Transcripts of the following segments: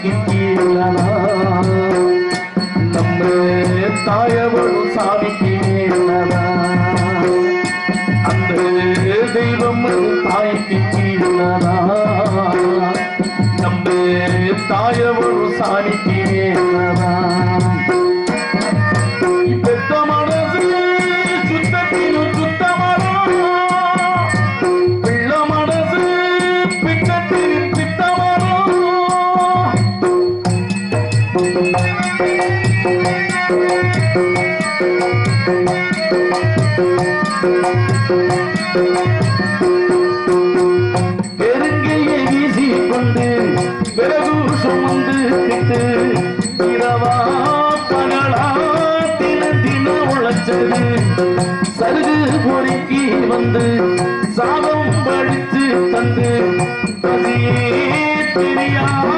சாமிக்கு நம்மே தாயவள் சாமிக்கு அந்த தெய்வம் தாய்க்கு கீழனா பெருங்கையை வீசி கொண்டு பிறகு சுமந்து திட்டு இரவா பகலா தின தின உழைச்சது. சருகு பொறுக்கி வந்து சாபம் படித்து தந்து பசியே தெரியாமல்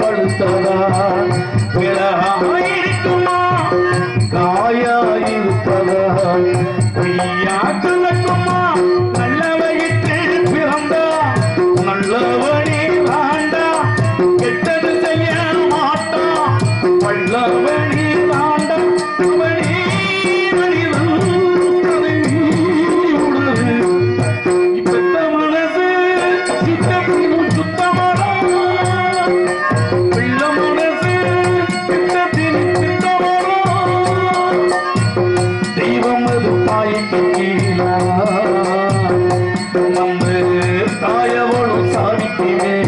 படுத்ததா Thank.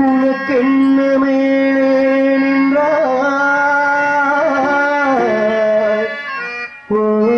உனக்கென்ன மேலே நின்றாய்? உணர்ந்தா